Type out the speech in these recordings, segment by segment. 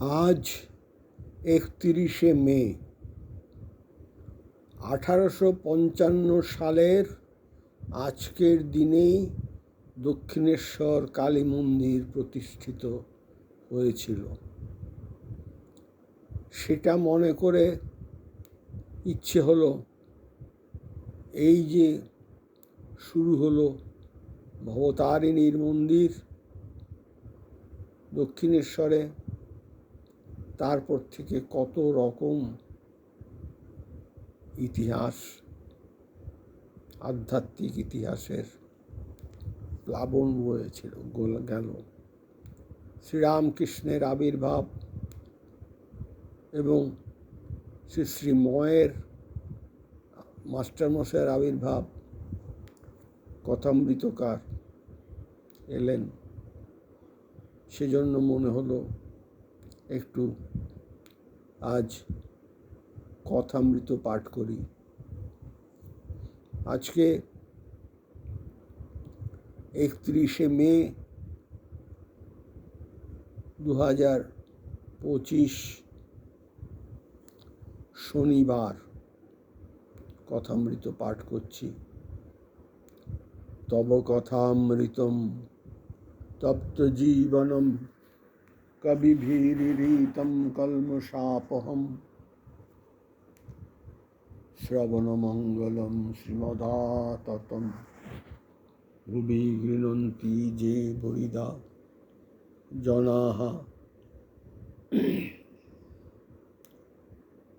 আজ একতিরিশে মে, আঠারোশো পঞ্চান্ন সালের আজকের দিনেই দক্ষিণেশ্বর কালী মন্দির প্রতিষ্ঠিত হয়েছিল। সেটা মনে করে ইচ্ছে হলো এই যে শুরু হলো ভবতারিণীর মন্দির, দক্ষিণেশ্বরে তারপর থেকে কত রকম ইতিহাস, আধ্যাত্মিক ইতিহাসের প্লাবন বয়েছিল, গোল- গেল। শ্রীরামকৃষ্ণের আবির্ভাব এবং শ্রী শ্রীময়ের মাস্টারমশাইয়ের আবির্ভাব, কথামৃতকার এলেন। সেজন্য মনে হলো একটু আজ কথামৃত পাঠ করি। আজকে একত্রিশে মে দু হাজার পঁচিশ শনিবার কথামৃত পাঠ করছি। তব কথামৃতম, তপ্ত জীবনম কবিভীরিতম কলমশাপহম শ্রবণমঙ্গলম শ্রীমদাততম ভুবি গৃণন্তি যে বরিদা জনাহ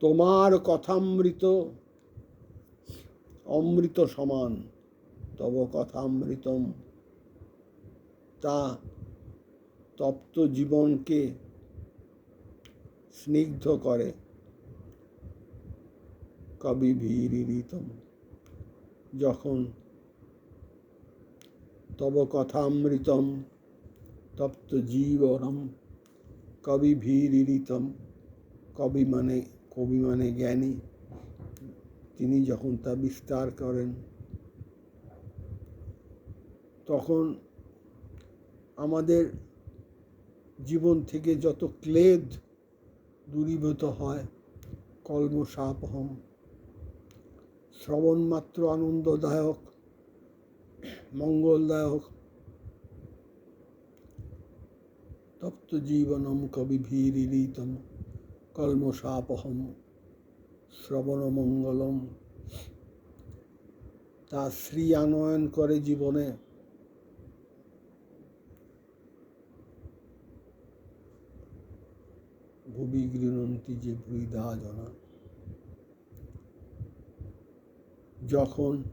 তোমার কথামৃত অমৃত সমান, তব কথামৃতম। তা তপ্ত জীবনকে স্নিগ্ধ করে। কবি ভীরিতম যখন তব কথামৃতম তপ্ত জীবনম, কবি ভীরিতম কবি মানে কবি মানে জ্ঞানী। তিনি যখন তা বিস্তার করেন, তখন আমাদের জীবন থেকে যত ক্লেদ দূরীভূত হয়, কলমসাপহম। শ্রবণ মাত্র আনন্দদায়ক, মঙ্গলদায়ক। তপ্ত জীবনম কবি ভীরিতম কলমসাপহম শ্রবণমঙ্গলম তা শ্রী আনয়ন করে জীবনে ভুবি গৃণন্তি যে বৃদা জনা। যখন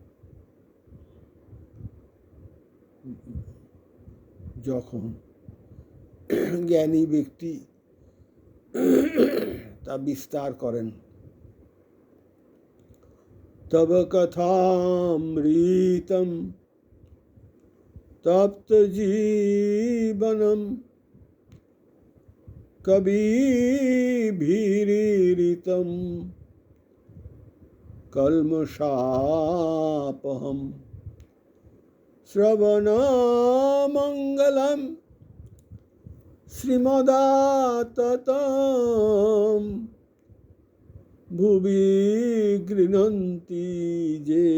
যখন জ্ঞানী ব্যক্তি তা বিস্তার করেন, তব কথামৃতম, তপ্ত জীবনম কবিভীরিতম কলমশাপহম শ্রবণমঙ্গলম শ্রীমদাততম ভুবি গৃণন্তি যে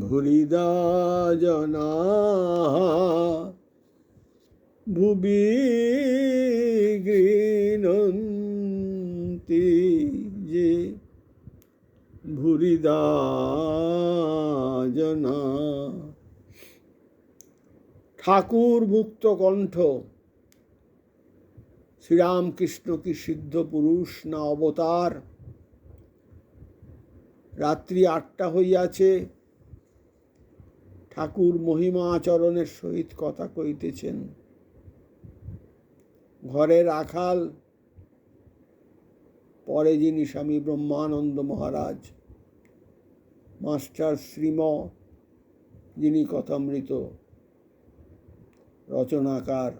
ভুরিদা জনা ভুবি গৃণন্তি যে ভুরিদা জনা। ঠাকুর মুক্ত কণ্ঠ শ্রীরামকৃষ্ণ কি সিদ্ধ পুরুষ না অবতার? রাত্রি আটটা হইয়াছে, ঠাকুর মহিমা আচরণের সহিত কথা কইতেছেন। ঘরে রাখাল পরে যিনি স্বামী ব্রহ্মানন্দ মহারাজ, মাস্টার শ্রীম, যিনি কথামৃত, রচনাকার,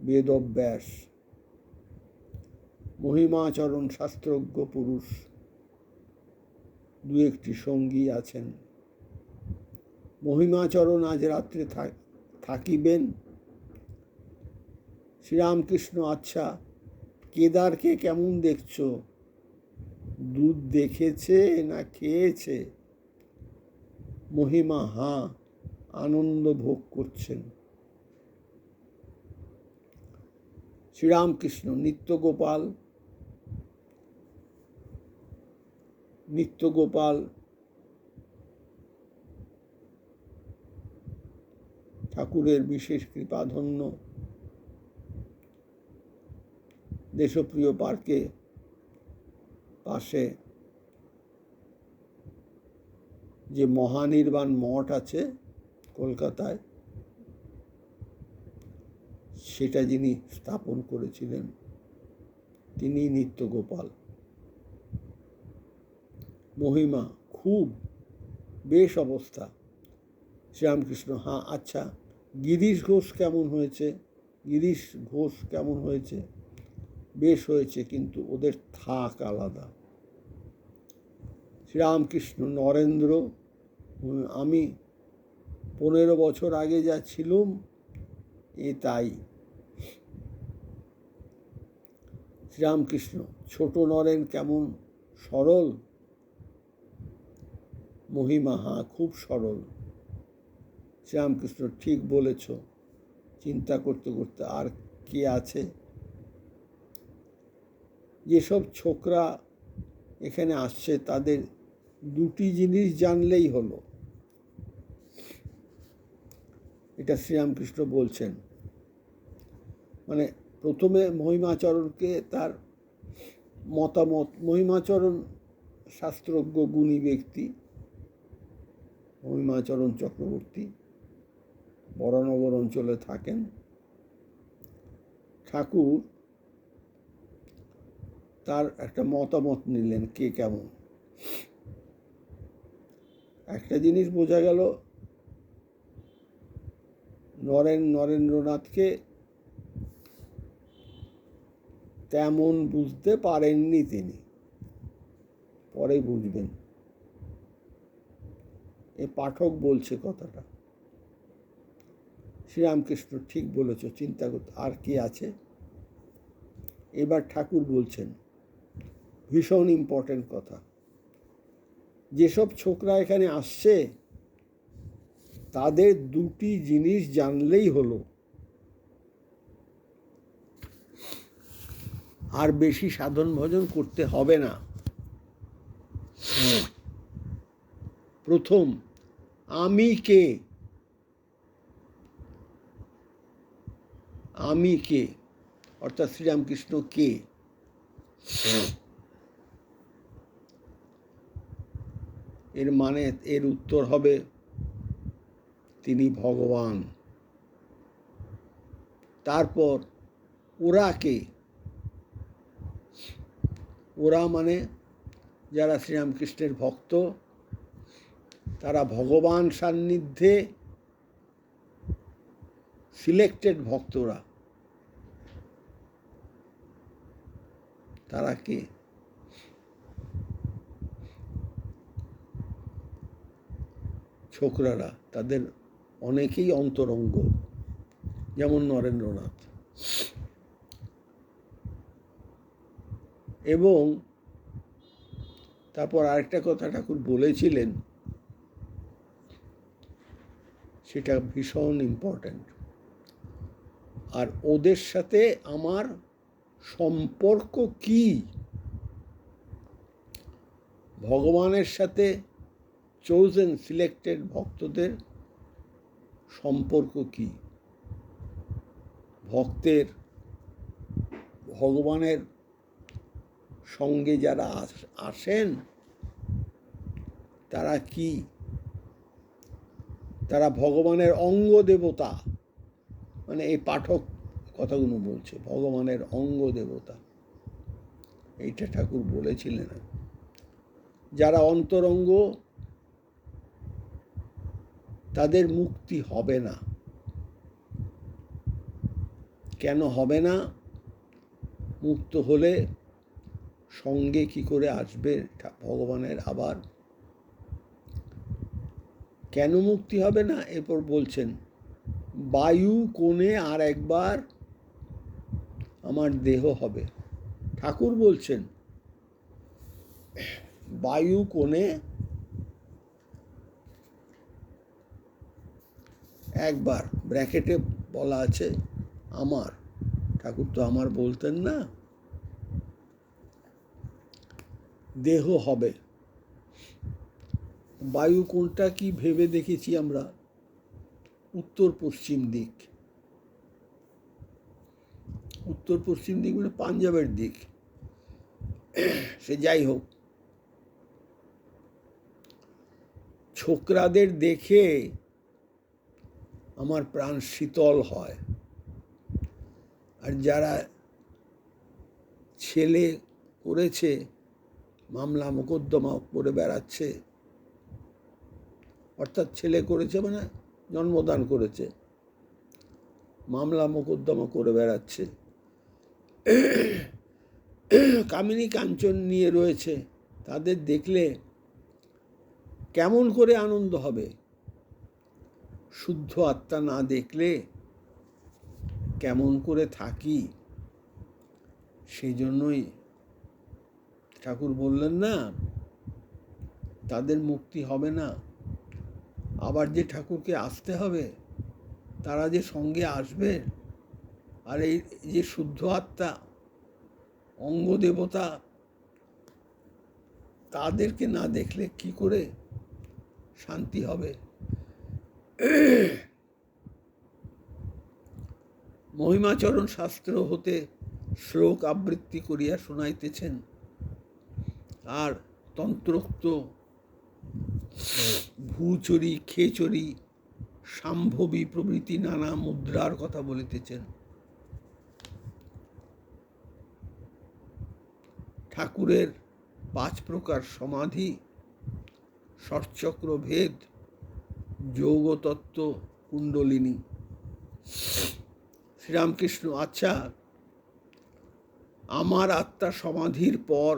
বেদব্যাস, মহিমাচরণ শাস্ত্রজ্ঞ পুরুষ, দু একটি সঙ্গী আছেন। মহিমাচরণ আজ রাত্রে থাকিবেন। শ্রীরামকৃষ্ণ আচ্ছা কেদারকে কেমন দেখছ? দুধ দেখেছে না খেয়েছে? মহিমা হাঁ আনন্দ ভোগ করছেন। শ্রীরামকৃষ্ণ, নিত্যগোপাল নিত্যগোপাল, ঠাকুরের বিশেষ কৃপাধন্য। দেশপ্রিয় পার্কে পাশে যে মহানির্বাণ মঠ আছে কলকাতায়, সেটা যিনি স্থাপন করেছিলেন তিনি নিত্যগোপাল। মহিমা খুব, বেশ অবস্থা। শ্রীরামকৃষ্ণ হ্যাঁ আচ্ছা গিরিশ ঘোষ কেমন হয়েছে? গিরিশ ঘোষ কেমন হয়েছে? বেশ হয়েছে, কিন্তু ওদের থাক আলাদা। শ্রীরামকৃষ্ণ নরেন্দ্র আমি পনেরো বছর আগে যা ছিলুম, এ তাই। শ্রীরামকৃষ্ণ, ছোট নরেন, কেমন সরল? মহিমা হাঁ খুব সরল। শ্রীরামকৃষ্ণ, ঠিক বলেছ। চিন্তা করতে করতে, আর কে আছে? যেসব ছোকরা এখানে আসছে, তাদের দুটি জিনিস জানলেই হলো। এটা শ্রীরামকৃষ্ণ বলছেন। মানে প্রথমে মহিমাচরণকে তার মতামত, মহিমাচরণ শাস্ত্রজ্ঞ গুণী ব্যক্তি, মহিমাচরণ চক্রবর্তী বরানগর অঞ্চলে থাকেন। ঠাকুর তার একটা মতামত নিলেন কে কেমন। একটা জিনিস বোঝা গেল, নরেন নরেন্দ্রনাথকে তেমন বুঝতে পারেননি তিনি। পরে বুঝবেন। এ পাঠক বলছে কথাটা। শ্রীরামকৃষ্ণ ঠিক বলেছ, চিন্তা করতে আর কি আছে? এবার ঠাকুর বলছেন ভীষণ ইম্পর্টেন্ট কথা। যেসব ছোকরা এখানে আসছে, তাদের দুটি জিনিস জানলেই হলো। আর বেশি সাধন ভজন করতে হবে না। প্রথম, আমি কে? আমি কে? অর্থাৎ শ্রীরামকৃষ্ণ কে? এর মানে এর উত্তর হবে তিনি ভগবান। তারপর ওরা কে ওরা মানে যারা শ্রীরামকৃষ্ণের ভক্ত, তারা ভগবান সান্নিধ্যে সিলেক্টেড ভক্তরা। তারা কে? ছোকরারা, তাদের অনেকেই অন্তরঙ্গ। যেমন নরেন্দ্রনাথ। এবং তারপর আরেকটা কথা ঠাকুর বলেছিলেন, সেটা ভীষণ ইম্পর্ট্যান্ট আর ওদের সাথে আমার সম্পর্ক কি? ভগবানের সাথে চোজেন সিলেক্টেড ভক্তদের সম্পর্ক কি? ভক্তের, ভগবানের সঙ্গে যারা আসেন, তারা কি? তারা ভগবানের অঙ্গ দেবতা। মানে এই পাঠক কথাগুলো বলছে, ভগবানের অঙ্গ দেবতা। এইটা ঠাকুর বলেছিলেন। যারা অন্তরঙ্গ তাদের মুক্তি হবে না। কেন হবে না? মুক্ত হলে সঙ্গে কি করে আসবে? ভগবানের আবার। কেন মুক্তি হবে না? এরপর বলছেন, বায়ু কোণে আর একবার আমার দেহ হবে। ঠাকুর বলছেন, বায়ু কোণে একবার ব্র্যাকেটে বলা আছে, আমার। ঠাকুর তো আমার বলতেন না। দেহ হবে। বায়ু কোনটা কি ভেবে দেখেছি আমরা? উত্তর পশ্চিম দিক। উত্তর পশ্চিম দিক মানে পাঞ্জাবের দিক। সে যাই হোক। ছোকরাদের দেখে আমার প্রাণ শীতল হয়। আর যারা ছেলে করেছে, মামলা মোকদ্দমা করে বেড়াচ্ছে, অর্থাৎ ছেলে করেছে মানে জন্মদান করেছে, মামলা মোকদ্দমা করে বেড়াচ্ছে, কামিনী কাঞ্চন নিয়ে রয়েছে, তাদের দেখলে কেমন করে আনন্দ হবে? শুদ্ধ আত্মা না দেখলে কেমন করে থাকি? সেই জন্যই ঠাকুর বললেন না, তাদের মুক্তি হবে না। আবার যে ঠাকুরকে আসতে হবে, তারা যে সঙ্গে আসবে, আর এই যে শুদ্ধ আত্মা, অঙ্গ দেবতা, তাদেরকে না দেখলে কি করে শান্তি হবে? মহিমাচরণ শাস্ত্র হতে শ্লোক আবৃত্তি করিয়া শোনাইতেছেন। আর তন্ত্রোক্ত ভূচরি, খেচরি, সাম্ভবী প্রভৃতি নানা মুদ্রার কথা বলিতেছেন। ঠাকুরের পাঁচ প্রকার সমাধি ষটচক্র ভেদ যৌগতত্ত্ব কুণ্ডলিনী। শ্রীরামকৃষ্ণ আচ্ছা আমার আত্মা সমাধির পর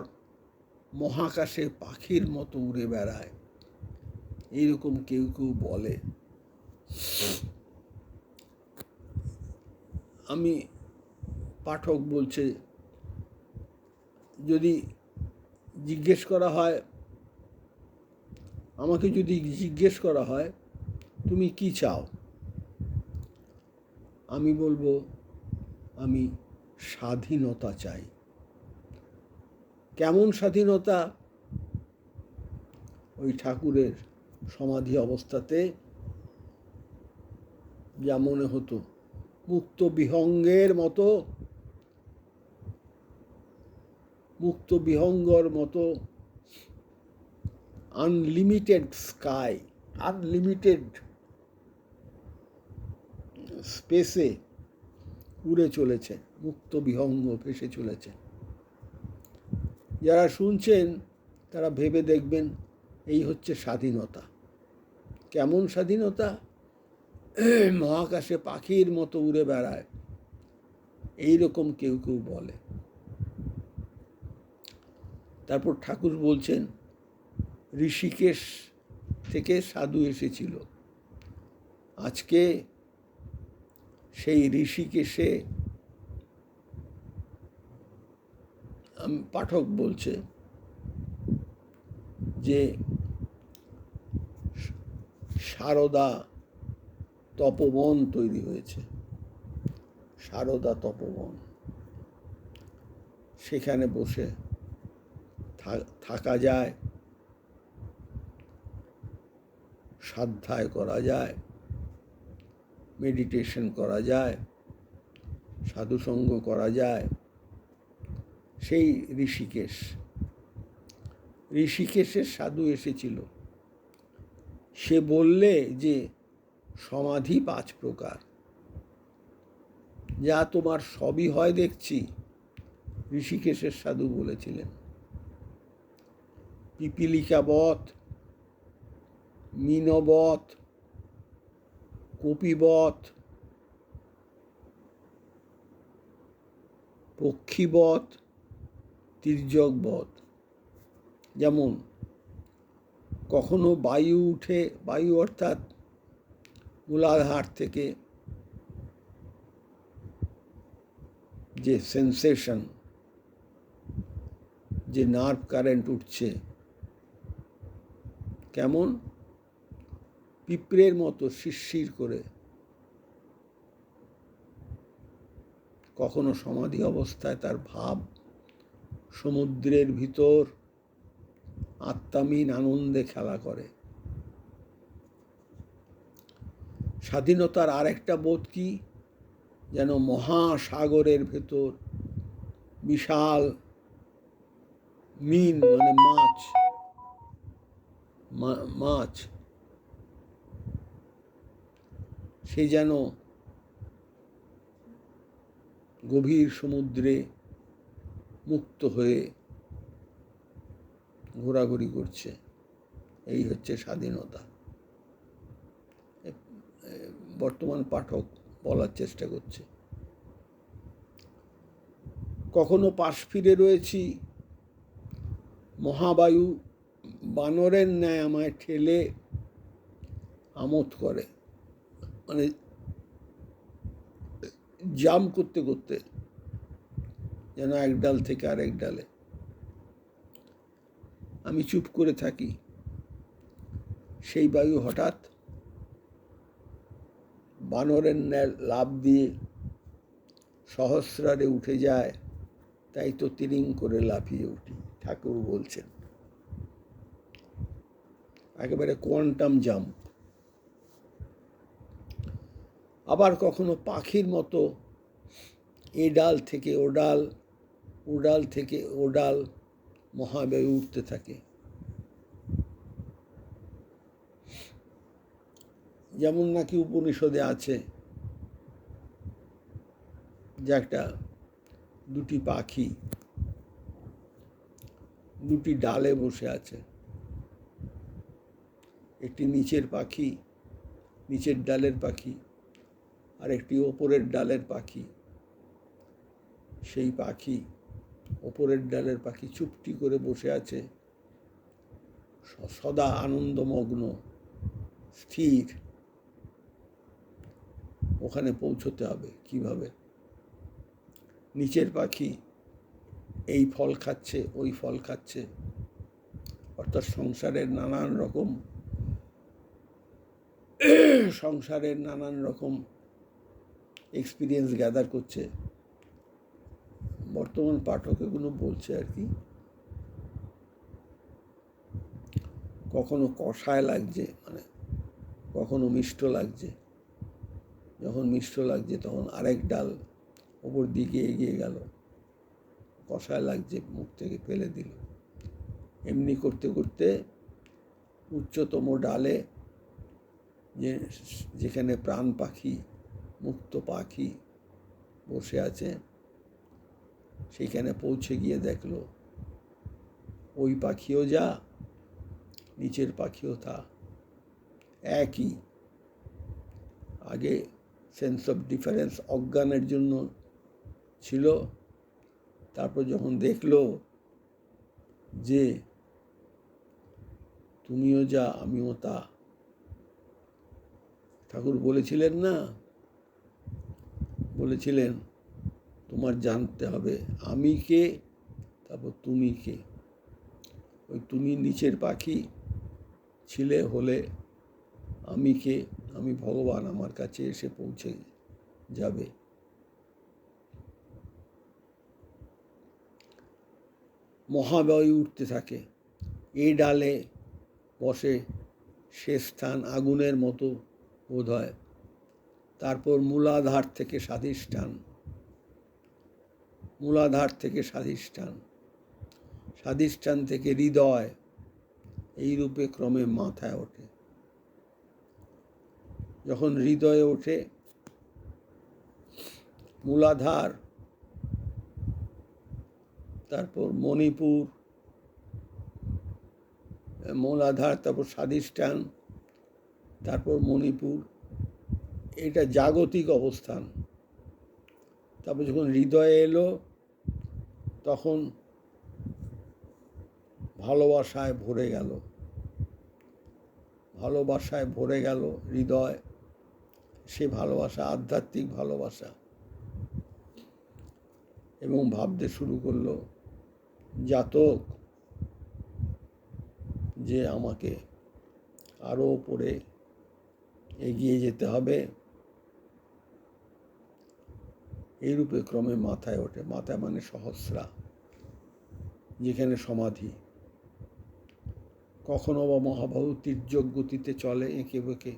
মহাকাশে পাখির মতো উড়ে বেড়ায়। এইরকম কেউ কেউ বলে। আমি পাঠক বলছে, যদি জিজ্ঞেস করা হয়, আমাকে যদি জিজ্ঞেস করা হয় তুমি কি চাও? আমি বলব, আমি স্বাধীনতা চাই। কেমন স্বাধীনতা? ওই ঠাকুরের সমাধি অবস্থাতে যা মনে হতো, মুক্ত বিহঙ্গের মতো, মুক্ত বিহঙ্গর মতো আনলিমিটেড স্কাই আনলিমিটেড স্পেসে উড়ে চলেছে, মুক্ত বিহঙ্গ ভেসে চলেছে। যারা শুনছেন, তারা ভেবে দেখবেন এই হচ্ছে স্বাধীনতা। কেমন স্বাধীনতা? মহাকাশে পাখির মতো উড়ে বেড়ায়। এই রকম কেউ কেউ বলে। তারপর ঠাকুর বলছেন, ঋষিকেশ থেকে সাধু এসেছিল। আজকে সেই ঋষিকেশে পাঠক বলছে যে, সারদা তপবন তৈরি হয়েছে। সারদা তপবন। সেখানে বসে থাকা যায়, সাধ্যায় করা যায়। মেডিটেশন করা যায় সাধুসঙ্গ করা যায়, সেই ঋষিকেশ। ঋষিকেশের সাধু এসেছিল। সে বললে যে, সমাধি পাঁচ প্রকার। যা তোমার সবই হয় দেখছি, ঋষিকেশের সাধু বলেছিলেন। পিপিলিকাবধ মিনবধ কপিবধ পক্ষীবধ তির্যকবধ যেমন, কখনো বায়ু উঠে, বায়ু অর্থাৎ মূলাধার থেকে যে সেন্সেশন যে নার্ভ কারেন্ট উঠছে, কেমন? পিঁপড়ের মতো শিরশির করে। কখনো সমাধি অবস্থায় তার ভাব সমুদ্রের ভিতর আত্মামীন আনন্দে খেলা করে। স্বাধীনতার আরেকটা বোধ কি? যেন মহাসাগরের ভেতর বিশাল মিন মানে মাছ মাছ সে যেন গভীর সমুদ্রে মুক্ত হয়ে ঘোরাঘুরি করছে। এই হচ্ছে স্বাধীনতা। বর্তমান পাঠক বলার চেষ্টা করছে। কখনো পাশ ফিরে রয়েছি? মহাবায়ু বানরের ন্যায় আমায় ঠেলে আমোদ করে। মানে জাম করতে করতে যেন এক ডাল থেকে আরেক ডালে। আমি চুপ করে থাকি। সেই বায়ু হঠাৎ বানরের লাভ দিয়ে সহস্রারে উঠে যায়, তাই তো তিরিং করে লাফিয়ে উঠি, ঠাকুর বলছেন। একেবারে কোয়ান্টাম জাম্প। আবার কখনো পাখির মতো এ ডাল থেকে ও ডাল ও ডাল থেকে ও ডাল মহাবায়ু উঠতে থাকে। যেমন নাকি উপনিষদে আছে যে একটা দুটি পাখি, দুটি ডালে বসে আছে। একটি নিচের পাখি, নিচের ডালের পাখি আর একটি ওপরের ডালের পাখি। সেই পাখি ওপরের ডালের পাখি চুপটি করে বসে আছে। সদা আনন্দমগ্ন, স্থির। ওখানে পৌঁছতে হবে কীভাবে? নিচের পাখি এই ফল খাচ্ছে, ওই ফল খাচ্ছে। অর্থাৎ সংসারের নানান রকম, সংসারের নানান রকম এক্সপিরিয়েন্স গ্যাদার করছে। বর্তমান পাঠক এগুলো বলছে আর কি। কখনো কষায় লাগছে মানে কখনো মিষ্ট লাগছে। যখন মিষ্ট লাগছে তখন আরেক ডাল ওপর দিকে এগিয়ে গেল। কষায় লাগছে, মুখ থেকে ফেলে দিল। এমনি করতে করতে উচ্চতম ডালে যে যেখানে প্রাণ পাখি মুক্ত পাখি বসে আছে। সেইখানে পৌঁছে গিয়ে দেখল, ওই পাখিও যা, নিচের পাখিও তা। একই। আগে সেন্স অফ ডিফারেন্স অজ্ঞানের জন্য ছিল। তারপর যখন দেখল যে তুমিও যা, আমিও তা। ঠাকুর বলেছিলেন না বলেছিলেন, তোমার জানতে হবে আমি কে, তারপর তুমি কে? ওই তুমি নিচের পাখি ছিলে হলে আমি কে? আমি ভগবান, আমার কাছে এসে পৌঁছে যাবে। মহাবায়ু উঠতে থাকে, এ ডালে বসে সে স্থান আগুনের মতো বোধ হয়। তারপর মূলাধার থেকে স্বাধিষ্ঠান। মূলাধার থেকে স্বাধিষ্ঠান। স্বাধিষ্ঠান থেকে হৃদয়। এই রূপে ক্রমে মাথায় ওঠে। যখন হৃদয়ে ওঠে, মূলাধার, তারপর মণিপুর, মূলাধার, তারপর স্বাধিষ্ঠান, তারপর মণিপুর এটা জাগতিক অবস্থান। তারপর যখন হৃদয়ে এলো, তখন ভালোবাসায় ভরে গেল। ভালোবাসায় ভরে গেল হৃদয়, সে ভালোবাসা, আধ্যাত্মিক ভালোবাসা। এবং ভাবতে শুরু করল, জাতক, যে আমাকে আরও ওপরে এগিয়ে যেতে হবে এইরূপে ক্রমে মাথায় ওঠে। মাথায় মানে সহস্রা, যেখানে সমাধি। কখনো বা মহাবাহু তীর্যক গতিতে চলে এঁকে বেঁকে।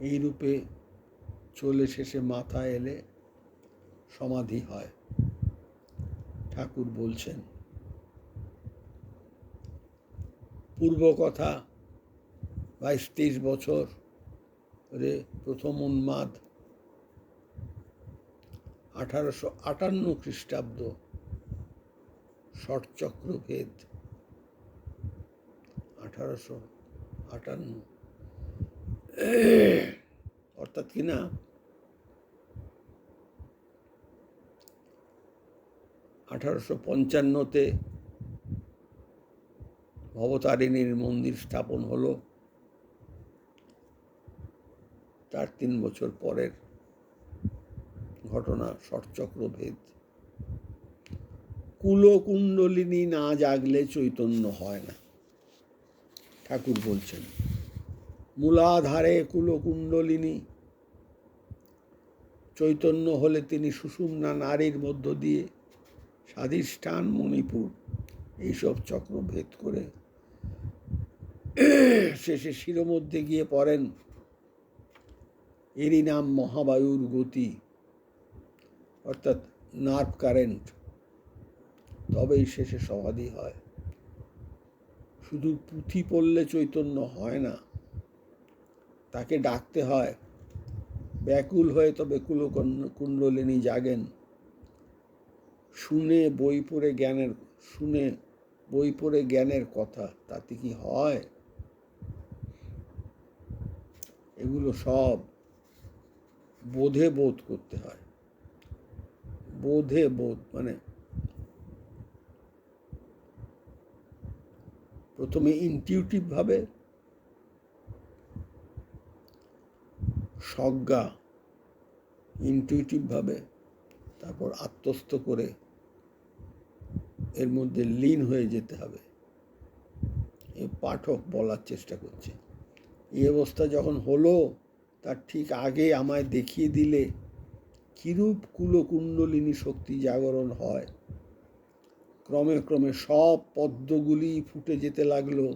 এইরূপে চলে শেষে মাথা এলে সমাধি হয়, ঠাকুর বলছেন। পূর্ব কথা বাইশ তেইশ বছর রে প্রথম উন্মাদ আঠারোশো আটান্ন খ্রিস্টাব্দ ষটচক্রভেদ। আঠারোশো আটান্ন। অর্থাৎ কি না? আঠারোশো পঞ্চান্নতে ভবতারিণীর মন্দির স্থাপন হলো। তার তিন বছর পরের ঘটনা ষটচক্রভেদ কুলকুণ্ডলিনী না জাগলে চৈতন্য হয় না। ঠাকুর বলছেন, মূলাধারে কুলকুণ্ডলিনী, চৈতন্য হলে তিনি সুষুম্না নারীর মধ্য দিয়ে স্বাধিষ্ঠান মণিপুর। এইসব চক্র ভেদ করে শেষে শিরোমধ্যে গিয়ে পড়েন, এরই নাম মহাবায়ুর গতি অর্থাৎ নার্ভ কারেন্ট তবেই শেষে সমাধি হয়। শুধু পুঁথি পড়লে চৈতন্য হয় না, তাকে ডাকতে হয়। ব্যাকুল হয়ে তবে কুল কুণ্ডলিনী জাগেন। শুনে বই পড়ে জ্ঞানের শুনে বই পড়ে জ্ঞানের কথা, তাতে কি হয়? এগুলো সব বোধে বোধ করতে হয়। বোধে বোধ মানে প্রথমে ইনটিউটিভভাবে সজ্ঞা ইনটিউটিভভাবে তারপর আত্মস্থ করে এর মধ্যে লীন হয়ে যেতে হবে। এ পাঠক বলার চেষ্টা করছে। এই অবস্থা যখন হলো, তার ঠিক আগে আমায় দেখিয়ে দিলে কিরূপ কুলকুণ্ডলিনী শক্তি জাগরণ হয়? ক্রমে ক্রমে সব পদ্মগুলি ফুটে যেতে লাগল।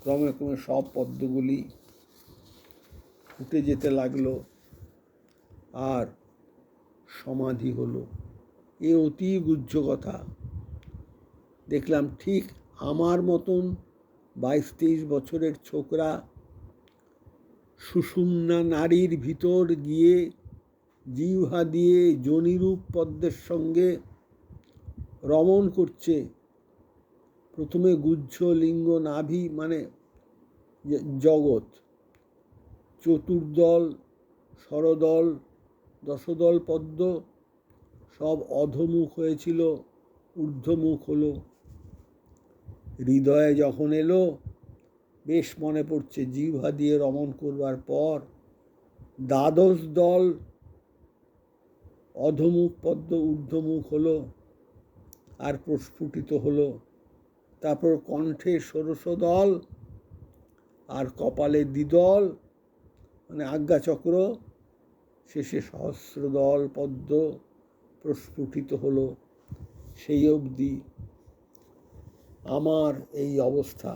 ক্রমে ক্রমে সব পদ্মগুলি ফুটে যেতে লাগল আর সমাধি হলো। এ অতি গুহ্য কথা দেখলাম ঠিক আমার মতন বাইশ তেইশ বছরের ছোকরা সুষুম্না নারীর ভিতর গিয়ে জিহ্বা দিয়ে জনিরূপ পদ্মের সঙ্গে রমণ করছে। প্রথমে গুজ্জ লিঙ্গ, নাভি মানে জগৎ। চতুর্দল ষড়দল দশদল পদ্ম সব অধমুখ হয়েছিল, ঊর্ধ্বমুখ হলো। হৃদয়ে যখন এলো বেশ মনে পড়ছে জিহ্বা দিয়ে রমণ করবার পর দ্বাদশ দল অধমুখ, পদ্ম ঊর্ধ্বমুখ হলো আর প্রস্ফুটিত হলো। তারপর কণ্ঠে ষোড়শ দল আর কপালে দ্বিদল মানে আজ্ঞাচক্র শেষে সহস্র দল, পদ্ম প্রস্ফুটিত হলো। সেই অবধি আমার এই অবস্থা।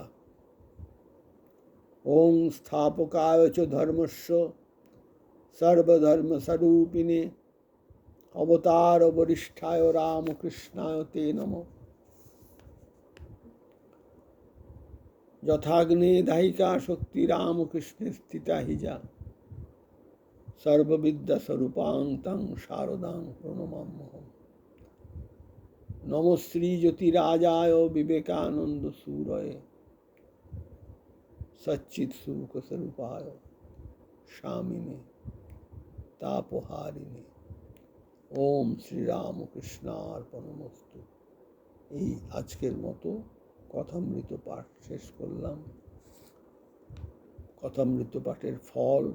ওং স্থাপকায় ধর্মস্ব সর্বধর্মস্বরূপিণে অবতার বরিষ্ঠায় রামকৃষ্ণায় তে নম যথাগ্নে দায়িকা শক্তি রামকৃষ্ণে স্থিতা হি যা সর্ববিদ্যা স্বরূপাং তং শারদাং প্রণমাম্যহম নম জ্যোতিরাজায় বিবেকানন্দ সুরয়ে সচ্চিৎ সুখ স্বরূপায় স্বামিনে তাপহারিণী ওম শ্রীরামকৃষ্ণার্পণমস্তু এই আজকের মতো কথামৃত পাঠ শেষ করলাম। কথামৃত পাঠের ফল,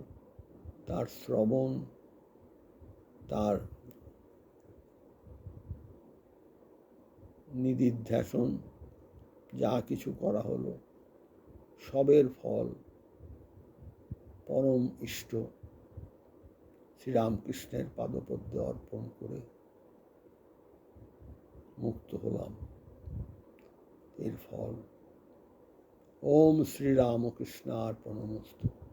তার শ্রবণ, তার নিদিধ্যাসন যা কিছু করা হলো সবের ফল। পরম ইষ্ট শ্রীরামকৃষ্ণের পাদপদ্মে অর্পণ করে মুক্ত হলাম এর ফল। ওম শ্রীরামকৃষ্ণার্পণমস্তু।